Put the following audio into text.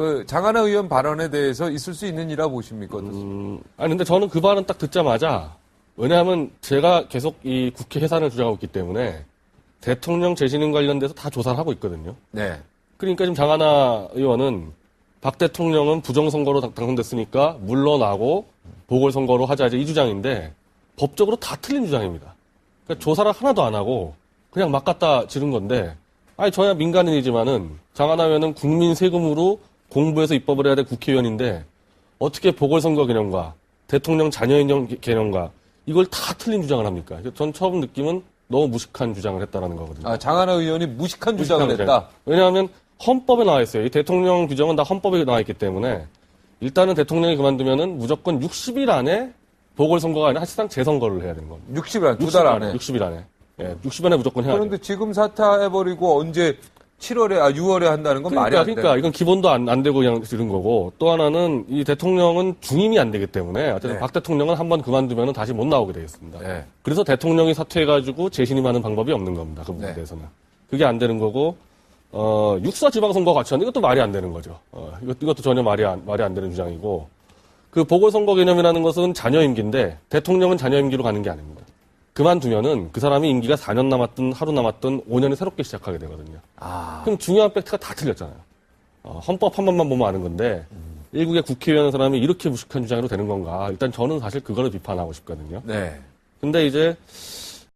그 장하나 의원 발언에 대해서 있을 수 있는 일이라 보십니까? 음, 아니 근데 저는 그 발언 딱 듣자마자 왜냐하면 제가 계속 이 국회 해산을 주장하고 있기 때문에 대통령 재신임 관련돼서 다 조사를 하고 있거든요. 네. 그러니까 지금 장하나 의원은 박 대통령은 부정선거로 당- 당선됐으니까 물러나고 보궐선거로 하자 이제 이 주장인데 법적으로 다 틀린 주장입니다. 그러니까 조사를 하나도 안 하고 그냥 막 갖다 지른 건데 아니 저야 민간인이지만은 장하나 의원은 국민 세금으로 공부해서 입법을 해야 될 국회의원인데 어떻게 보궐선거 개념과 대통령 자녀인형 개- 개념과 이걸 다 틀린 주장을 합니까? 전 처음 느낌은 너무 무식한 주장을 했다라는 거거든요. 아, 장하나 의원이 무식한 주장을 무식한 했다. 왜냐하면 헌법에 나와 있어요. 이 대통령 규정은 다 헌법에 나와 있기 때문에 일단은 대통령이 그만두면은 무조건 60일 안에 보궐선거가 아니라 사실상 재선거를 해야 되는 겁니다. 60일 안, 두달 안에. 60일 안에. 예, 60일 안에 무조건 해야 돼요. 그런데 지금 사퇴해버리고 언제 7월에, 아, 6월에 한다는 건 말이 그러니까, 안 돼. 그러니까 이건 기본도 안, 안 되고 그냥 들은 거고 또 하나는 이 대통령은 중임이 안 되기 때문에 어쨌든 네. 박 대통령은 한 번 그만두면 다시 못 나오게 되겠습니다. 네. 그래서 대통령이 사퇴해가지고 재신임하는 방법이 없는 겁니다. 그 부분에 네. 대해서는. 그게 안 되는 거고, 어, 육사 지방선거 같이 하는데 이것도 말이 안 되는 거죠. 어, 이것, 이것도 전혀 말이 안, 말이 안 되는 주장이고, 그 보궐선거 개념이라는 것은 자녀 임기인데, 대통령은 자녀 임기로 가는 게 아닙니다. 그만두면은 그 사람이 임기가 4년 남았든 하루 남았든 5년이 새롭게 시작하게 되거든요. 아, 그럼 중요한 팩트가 다 틀렸잖아요. 어, 헌법 한 번만 보면 아는 건데, 일국의 국회의원 사람이 이렇게 무식한 주장으로 되는 건가. 일단 저는 사실 그거를 비판하고 싶거든요. 네. 근데 이제